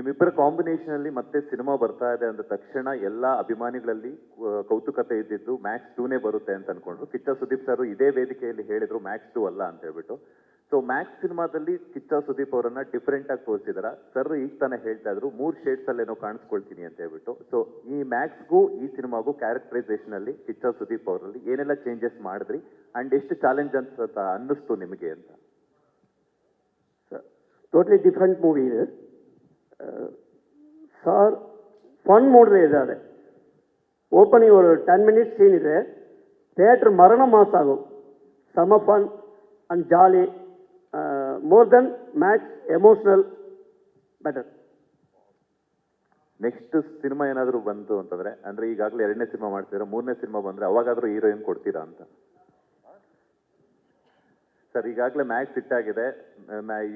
ನಿಮ್ಮಿಬ್ಬರ ಕಾಂಬಿನೇಷನ್ ಅಲ್ಲಿ ಮತ್ತೆ ಸಿನಿಮಾ ಬರ್ತಾ ಇದೆ ಅಂದ ತಕ್ಷಣ ಎಲ್ಲಾ ಅಭಿಮಾನಿಗಳಲ್ಲಿ ಕೌತುಕತೆ ಇದ್ದಿದ್ದು ಮ್ಯಾಕ್ಸ್ ಟೂನೇ ಬರುತ್ತೆ ಅಂತ ಅನ್ಕೊಂಡ್ರು. ಕಿಚ್ಚ ಸುದೀಪ್ ಸರ್ ಇದೇ ವೇದಿಕೆಯಲ್ಲಿ ಹೇಳಿದ್ರು ಮ್ಯಾಕ್ಸ್ ಟೂ ಅಲ್ಲ ಅಂತ ಹೇಳ್ಬಿಟ್ಟು. ಸೊ ಮ್ಯಾಕ್ಸ್ ಸಿನಿಮಾದಲ್ಲಿ ಕಿಚ್ಚ ಸುದೀಪ್ ಅವರನ್ನ ಡಿಫರೆಂಟ್ ಆಗಿ ತೋರಿಸಿದಾರ. ಸರ್ ಈಗ ತಾನೇ ಹೇಳ್ತಾ ಇದ್ರು, ಮೂರ್ ಶೇಡ್ಸ್ ಅಲ್ಲೇನೋ ಕಾಣಿಸ್ಕೊಳ್ತೀನಿ ಅಂತ ಹೇಳ್ಬಿಟ್ಟು. ಸೊ ಈ ಮ್ಯಾಕ್ಸ್ಗೂ ಈ ಸಿನಿಮಾಗೂ ಕ್ಯಾರೆಕ್ಟರೈಸೇಷನ್ ಅಲ್ಲಿ ಕಿಚ್ಚ ಸುದೀಪ್ ಅವರಲ್ಲಿ ಏನೆಲ್ಲ ಚೇಂಜಸ್ ಮಾಡಿದ್ರಿ? ಅಂಡ್ ಎಷ್ಟು ಚಾಲೆಂಜ್ ಅಂತ ಅನ್ನಿಸ್ತು ನಿಮಗೆ ಅಂತ? ಟೋಟ್ಲಿ ಡಿಫ್ರೆಂಟ್ ಮೂವಿ ಇದೆ. ಸಾರ್ ಫನ್ ಮೂಡ್ನೇ ಇದೆ ಅದೇ. ಓಪನಿಂಗ್ ಒಂದು ಟೆನ್ ಮಿನಿಟ್ಸ್ ಸೀನ್ ಇದೆ. ಥಿಯೇಟ್ರ್ ಮರಣ ಮಾಸಾಗು ಸಮ fun and jolly more than match emotional better next cinema ಏನಾದರೂ ಬಂತು ಅಂತಂದರೆ, ಅಂದರೆ ಈಗಾಗಲೇ ಎರಡನೇ ಸಿನಿಮಾ ಮಾಡ್ತೀರ ಮೂರನೇ ಸಿನಿಮಾ ಬಂದರೆ ಅವಾಗಾದರೂ ಹೀರೋಯಿನ್ ಕೊಡ್ತೀರಾ ಅಂತ. ಸರ್, ಈಗಾಗಲೇ ಮ್ಯಾಚ್ ಸಿಟ್ಟಾಗಿದೆ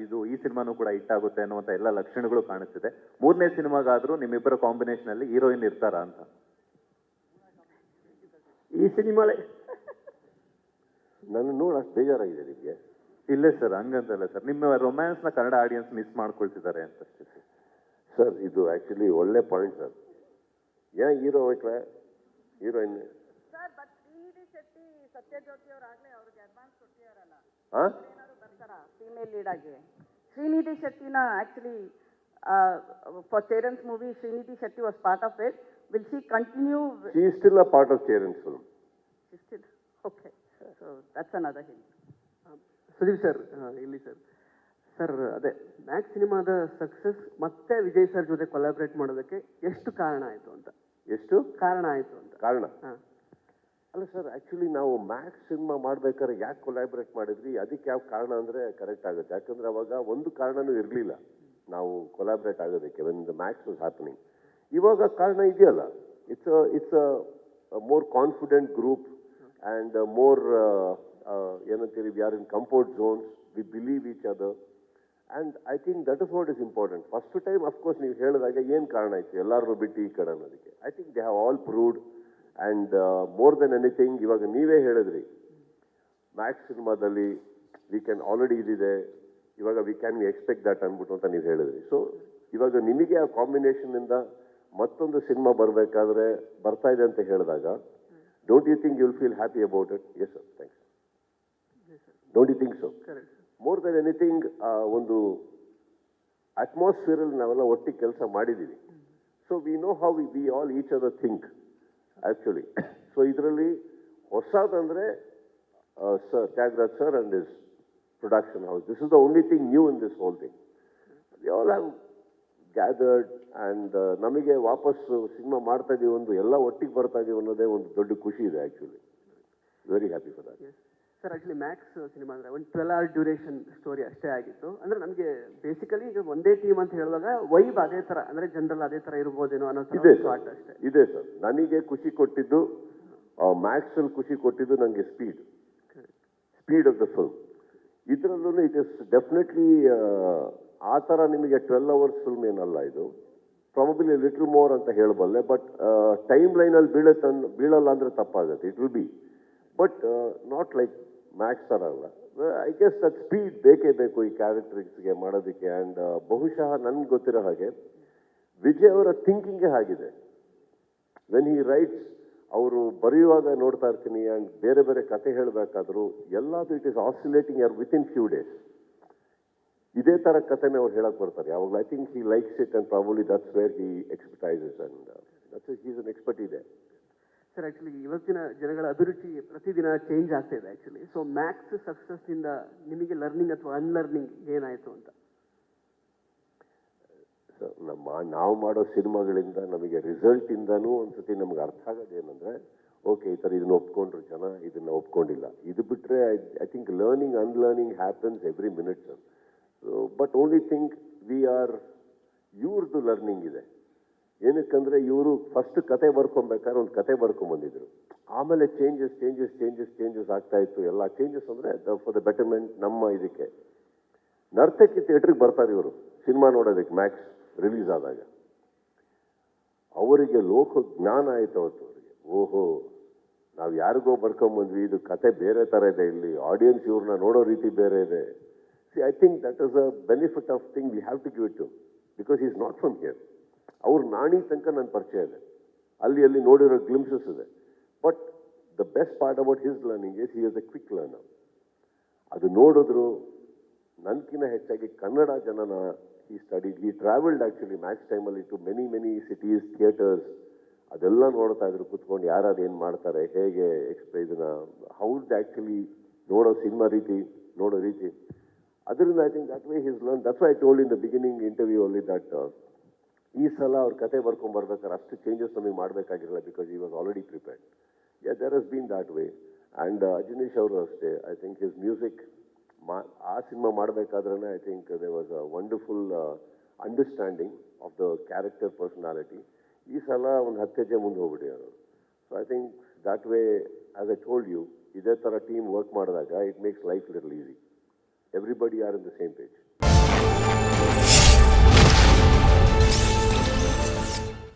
ಇದು ಈ ಸಿನಿಮಾನು ಕೂಡ ಹಿಟ್ ಆಗುತ್ತೆ ಅನ್ನುವಂಥ ಎಲ್ಲ ಲಕ್ಷಣಗಳು ಕಾಣಿಸ್ತಿದೆ. ಮೂರನೇ ಸಿನಿಮಾಗಾದರೂ ನಿಮ್ಮಿಬ್ಬರ ಕಾಂಬಿನೇಷನ್ ಅಲ್ಲಿ ಹೀರೋಯಿನ್ ಇರ್ತಾರಾ ಅಂತ. ಈ ಸಿನಿಮಾಲೆ ನನ್ನ ನೋಡಿ ಅಷ್ಟು ಬೇಜಾರಾಗಿದೆ ನಿಮಗೆ. ಇಲ್ಲೇ ಸರ್ ಹಂಗಂತಲ್ಲ ಸರ್. ನಿಮ್ಮ ರೊಮ್ಯಾನ್ಸ್ನ ಕನ್ನಡ ಆಡಿಯನ್ಸ್ ಮಿಸ್ ಮಾಡ್ಕೊಳ್ತಿದ್ದಾರೆ ಅಂತ ಸರ್ ಇದು ಆ್ಯಕ್ಚುಲಿ ಒಳ್ಳೆ ಪಾಯಿಂಟ್ ಸರ್. ಏನ್ hero ಹೋಯ್ಕ್ರೆ heroine. Sir but Shetty Sathyajyothi ಅವ್ರಾಗ್ಲೇ ಅವ್ರಿಗೆ ಅಡ್ವಾನ್ಸ್ ಕೊಟ್ಟಿದಾರಲ್ಲ. ಹಾಂ ಫೀಮೇಲ್ ಲೀಡ್ ಆಗಿವೆ. Srinidhi ಶೆಟ್ಟಿನ actually for Cheran's movie Srinidhi Shetty was part of it will see continue she is still a part of Cheran's film okay so that's another hint Sudeep sir ಇಲ್ಲಿ sir sir ಅದೇ Max ಸಿನಿಮಾದ success ಮತ್ತೆ Vijay sir ಜೊತೆ collaborate ಮಾಡೋದಕ್ಕೆ ಎಷ್ಟು ಕಾರಣ ಆಯಿತು ಅಂತ? ಎಷ್ಟು? ಕಾರಣ ಆಯಿತು ಅಂತ. ಕಾರಣ? ಹಾಂ. ಅಲ್ಲ ಸರ್ ಆ್ಯಕ್ಚುಲಿ ನಾವು ಮ್ಯಾಕ್ಸ್ ಸಿನಿಮಾ ಮಾಡ್ಬೇಕಾದ್ರೆ ಯಾಕೆ ಕೊಲಾಬ್ರೇಟ್ ಮಾಡಿದ್ವಿ ಅದಕ್ಕೆ ಯಾವ ಕಾರಣ ಅಂದರೆ ಕರೆಕ್ಟ್ ಆಗುತ್ತೆ. ಯಾಕಂದ್ರೆ ಅವಾಗ ಒಂದು ಕಾರಣನೂ ಇರಲಿಲ್ಲ. ನಾವು ಕೊಲಾಬ್ರೇಟ್ ಆಗೋದಕ್ಕೆ when the Max was happening ಇವಾಗ ಕಾರಣ ಇದೆಯಲ್ಲ. It's it's a more confident group and more ಏನಂತೀರಿ we are in comfort zones we believe each other and I think that is what is important first time of course ನೀವು ಹೇಳಿದಾಗ ಏನು ಕಾರಣ ಆಯಿತು? ಎಲ್ಲರೂ ಬಿಟ್ಟು ಈ ಕಡೆ ಅನ್ನೋದಕ್ಕೆ. I think they have all proved and more than anything ಇವಾಗ ನೀವೇ ಹೇಳಿದ್ರಿ ಮ್ಯಾಕ್ಸ್ ಸಿನಿಮಾದಲ್ಲಿ ವಿ ಕ್ಯಾನ್ ಆಲ್ರೆಡಿ ಇದಿದೆ ಇವಾಗ we can we expect that ಅಂದ್ಬಿಟ್ಟು ಅಂತ ನೀವು ಹೇಳಿದ್ರಿ. ಸೊ ಇವಾಗ ನಿಮಗೆ ಆ ಕಾಂಬಿನೇಷನ್ನಿಂದ ಮತ್ತೊಂದು ಸಿನಿಮಾ ಬರಬೇಕಾದ್ರೆ ಬರ್ತಾ ಇದೆ ಅಂತ ಹೇಳಿದಾಗ don't you think will feel happy about it yes sir thanks don't you think so more than anything ಒಂದು ಅಟ್ಮಾಸ್ಫಿಯರಲ್ಲಿ ನಾವೆಲ್ಲ ಒಟ್ಟಿಗೆ ಕೆಲಸ ಮಾಡಿದ್ದೀವಿ. So we know how we we all each other think actually so ಇದರಲ್ಲಿ ಹೊಸದಂದರೆ sir Tyagaraj sir and is production house this is the only thing new in this whole thing we all have gathered and ನಮಗೆ ವಾಪಸ್ಸು cinema ಮಾಡ್ತಾ ಇದೀವಿ ಒಂದು, ಎಲ್ಲ ಒಟ್ಟಿಗೆ ಬರ್ತಾ ಇದೀವಿ ಅನ್ನೋದೇ ಒಂದು ದೊಡ್ಡ ಖುಷಿ ಇದೆ actually very happy for that sir actually Max cinema ಅಂದರೆ ಒಂದು ಟ್ವೆಲ್ ಅವರ್ ಡ್ಯೂರೇಷನ್ ಸ್ಟೋರಿ ಅಷ್ಟೇ ಆಗಿತ್ತು. ಅಂದರೆ ನಮಗೆ ಬೇಸಿಕಲಿ ಈಗ ಒಂದೇ ಟೀಮ್ ಅಂತ ಹೇಳುವಾಗ ವೈಬ್ ಅದೇ ಥರ ಅಂದರೆ ಜನರಲ್ ಅದೇ ಥರ ಇರ್ಬೋದೇನೋ ಅನ್ನೋ ಇದೆ ಅಷ್ಟೇ. ಇದೆ ಸರ್. ನನಗೆ ಖುಷಿ ಕೊಟ್ಟಿದ್ದು ಮ್ಯಾಕ್ಸಲ್ಲಿ ಖುಷಿ ಕೊಟ್ಟಿದ್ದು ನನಗೆ speed speed of the film ಇದರಲ್ಲೂ ಇಟ್ ಇಸ್ ಡೆಫಿನೆಟ್ಲಿ ಆ ಥರ ನಿಮಗೆ ಟ್ವೆಲ್ ಅವರ್ಸ್ ಫಿಲ್ಮ್ ಏನಲ್ಲ ಇದು. ಪ್ರಾಬಬ್ಲಿ ಲಿಟ್ಲ್ ಮೋರ್ ಅಂತ ಹೇಳಬಲ್ಲೆ ಬಟ್ ಟೈಮ್ ಲೈನಲ್ಲಿ ಬೀಳುತ್ತೆ ಬೀಳಲ್ಲ ಅಂದರೆ ತಪ್ಪಾಗುತ್ತೆ. It will be but not like Max ಅಲ್ಲ. ಐ ಗೆಸ್ ದಟ್ ಸ್ಪೀಡ್ ಬೇಕೇ ಬೇಕು ಈ ಕ್ಯಾರೆಕ್ಟರ್ಸ್ಗೆ ಮಾಡೋದಕ್ಕೆ. ಆ್ಯಂಡ್ ಬಹುಶಃ ನನ್ಗೆ ಗೊತ್ತಿರೋ ಹಾಗೆ ವಿಜಯ್ ಅವರ ಥಿಂಕಿಂಗೇ ಆಗಿದೆ ವೆನ್ ಹಿ ರೈಟ್ಸ್ ಅವರು ಬರೆಯುವಾಗ ನೋಡ್ತಾ ಇರ್ತೀನಿ ಆ್ಯಂಡ್ ಬೇರೆ ಬೇರೆ ಕತೆ ಹೇಳಬೇಕಾದ್ರೂ ಎಲ್ಲದು it is oscillating year within few days ಇದೇ ಥರ ಕತೆನೇ ಅವ್ರು ಹೇಳಕ್ಕೆ ಬರ್ತಾರೆ. ಯಾವಾಗಲೂ I think he likes it and probably that's where he expertises and that's his an expert ಇದೆ. ಸರ್ ಆಕ್ಚುಲಿ ಇವತ್ತಿನ ಜನಗಳ ಅಭಿರುಚಿ ಪ್ರತಿದಿನ ಚೇಂಜ್ ಆಗ್ತಾ ಇದೆ ಆಕ್ಚುಲಿ ಸೊ ಮ್ಯಾಕ್ಸ್ ಸಕ್ಸಸ್ ಇಂದ ನಿಮಗೆ ಲರ್ನಿಂಗ್ ಅಥವಾ ಅನ್ಲರ್ನಿಂಗ್ ಏನಾಯಿತು ಅಂತ? ಸೊ ನಮ್ಮ, ನಾವು ಮಾಡೋ ಸಿನಿಮಾಗಳಿಂದ ನಮಗೆ ರಿಸಲ್ಟ್ ಇಂದನೂ ಒಂದ್ಸತಿ ನಮ್ಗೆ ಅರ್ಥ ಆಗೋದೇನೆಂದ್ರೆ ಓಕೆ ಈ ಥರ ಇದನ್ನ ಒಪ್ಕೊಂಡ್ರು ಜನ, ಇದನ್ನ ಒಪ್ಕೊಂಡಿಲ್ಲ. ಇದು ಬಿಟ್ಟರೆ I think learning unlearning happens every minute sir but only think we are ಇವ್ರದ್ದು ಲರ್ನಿಂಗ್ ಇದೆ. ಏನಕ್ಕಂದ್ರೆ ಇವರು ಫಸ್ಟ್ ಕತೆ ಬರ್ಕೊಬೇಕಾದ್ರೆ ಒಂದು ಕತೆ ಬರ್ಕೊಂಬಂದಿದ್ರು. ಆಮೇಲೆ ಚೇಂಜಸ್ ಚೇಂಜಸ್ ಚೇಂಜಸ್ ಚೇಂಜಸ್ ಆಗ್ತಾ ಇತ್ತು. ಎಲ್ಲ ಚೇಂಜಸ್ ಅಂದ್ರೆ ಫಾರ್ ದ ಬೆಟರ್ಮೆಂಟ್ ನಮ್ಮ ಇದಕ್ಕೆ. ನರ್ತಕಿ ಥಿಯೇಟ್ರಿಗೆ ಬರ್ತಾರೆ ಇವರು. ಸಿನಿಮಾ ನೋಡೋದಕ್ಕೆ ಮ್ಯಾಕ್ಸ್ ರಿಲೀಸ್ ಆದಾಗ. ಅವರಿಗೆ ಲೋಕ ಜ್ಞಾನ ಆಯ್ತು ಅವತ್ತು ಅವರಿಗೆ. ಓಹೋ, ನಾವು ಯಾರಿಗೋ ಬರ್ಕೊಂಬಂದ್ವಿ. ಇದು ಕತೆ ಬೇರೆ ಥರ ಇದೆ ಇಲ್ಲಿ. ಆಡಿಯನ್ಸ್ ಇವ್ರನ್ನ ನೋಡೋ ರೀತಿ ಬೇರೆ ಇದೆ. See I think that is a benefit of thing we have to give it to because is not from here ಅವ್ರ ನಾಣಿ ತನಕ ನನ್ನ ಪರಿಚಯ ಇದೆ. ಅಲ್ಲಿ ಅಲ್ಲಿ ನೋಡಿರೋ ಗ್ಲಿಮ್ಸಸ್ ಇದೆ. But the best part about his learning is he is a quick learner ಅದು ನೋಡಿದ್ರು ನನ್ಕಿನ್ನ ಹೆಚ್ಚಾಗಿ ಕನ್ನಡ ಜನನ ಈ ಸ್ಟಡಿ ಈ ಟ್ರಾವೆಲ್ಡ್ ಆ್ಯಕ್ಚುಲಿ ಮ್ಯಾಚ್ ಟೈಮಲ್ಲಿ to many many cities theatres ಅದೆಲ್ಲ ನೋಡ್ತಾ ಇದ್ರು ಕುತ್ಕೊಂಡು ಯಾರು ಏನು ಮಾಡ್ತಾರೆ, ಹೇಗೆ ಎಕ್ಸ್ಪ್ರೆ ಇದನ್ನ ಹೌಡ್ ಆ್ಯಕ್ಚುಲಿ ನೋಡೋ ಸಿನಿಮಾ ರೀತಿ, ನೋಡೋ ರೀತಿ. ಅದರಿಂದ I think that way his learn that's I told in the beginning interview ಅಲ್ಲಿ ದಟ್ ಈ ಸಲ ಅವ್ರ ಕತೆ ಬರ್ಕೊಂಬರ್ಬೇಕಾದ್ರೆ ಅಷ್ಟು ಚೇಂಜಸ್ ನಮಗೆ ಮಾಡಬೇಕಾಗಿರಲ್ಲ because he was already prepared yeah there has been that way and Ajaneesh ಅವರು ಅಷ್ಟೇ. ಐ ಥಿಂಕ್ ಹಿಸ್ ಮ್ಯೂಸಿಕ್ ಮಾ, ಆ ಸಿನಿಮಾ ಮಾಡಬೇಕಾದ್ರೆ I think they was a wonderful understanding of the character personality ಈ ಸಲ ಒಂದು ಹತ್ತು ಹೆಜ್ಜೆ ಮುಂದೆ ಹೋಗ್ಬಿಟ್ಟಿದ್ದಾರೆ so I think that way as I told you ಇದೇ ಥರ ಟೀಮ್ ವರ್ಕ್ ಮಾಡಿದಾಗ it makes life little easy everybody are in the same page